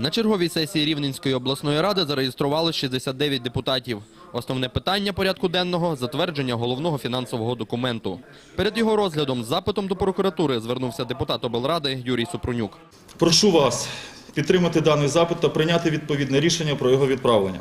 На черговій сесії Рівненської обласної ради зареєстрували 69 депутатів. Основне питання порядку денного – затвердження головного фінансового документу. Перед його розглядом з запитом до прокуратури звернувся депутат облради Юрій Супрунюк. Прошу вас підтримати даний запит та прийняти відповідне рішення про його відправлення.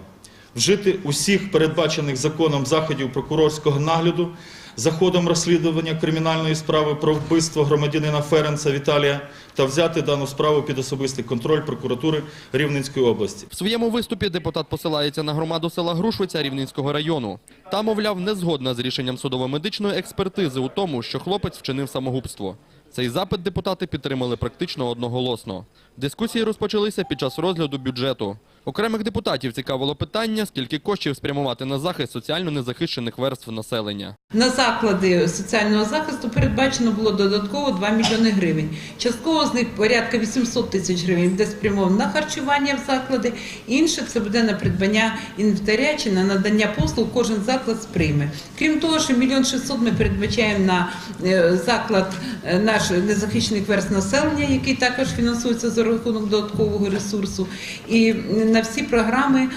Вжити усіх передбачених законом заходів прокурорського нагляду за ходом розслідування кримінальної справи про вбивство громадянина Ференца Віталія та взяти дану справу під особистий контроль прокуратури Рівненської області. В своєму виступі депутат посилається на громаду села Грушвиця Рівненського району. Та, мовляв, не згодна з рішенням судово-медичної експертизи у тому, що хлопець вчинив самогубство. Цей запит депутати підтримали практично одноголосно. Дискусії розпочалися під час розгляду бюджету. Окремих депутатів цікавило питання, скільки коштів спрямувати на захист соціально незахищених верств населення. На заклади соціального захисту передбачено було додатково 2 мільйони гривень. Частково з них порядка 800 тисяч гривень буде спрямовано на харчування в заклади. Інше це буде на придбання інвентаря чи на надання послуг. Кожен заклад сприйме. Крім того, що мільйон 600 ми передбачаємо на е, заклад е, наш незахищених верст населення, який також фінансується за рахунок додаткового ресурсу, і на всі програми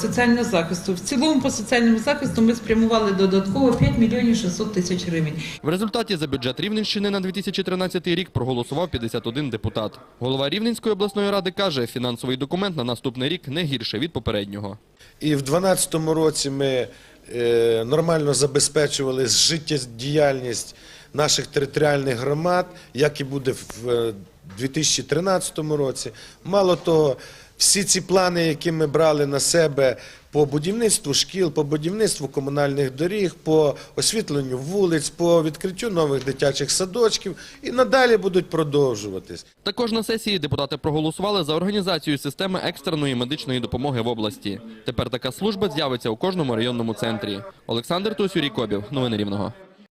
соціального захисту. В цілому по соціальному захисту ми спрямували додатково 5 мільйонів 600 тисяч гривень. В результаті за бюджет Рівненщини на 2013 рік проголосував 51 депутат. Голова Рівненської обласної ради каже, фінансовий документ на наступний рік не гірше від попереднього. І в 2012 році ми е, нормально забезпечували життєдіяльність наших територіальних громад, як і буде в е, 2013 році. Мало того, всі ці плани, які ми брали на себе по будівництву шкіл, по будівництву комунальних доріг, по освітленню вулиць, по відкриттю нових дитячих садочків, і надалі будуть продовжуватись. Також на сесії депутати проголосували за організацію системи екстреної медичної допомоги в області. Тепер така служба з'явиться у кожному районному центрі. Олександр Тосюрій Кобів. Новини Рівного.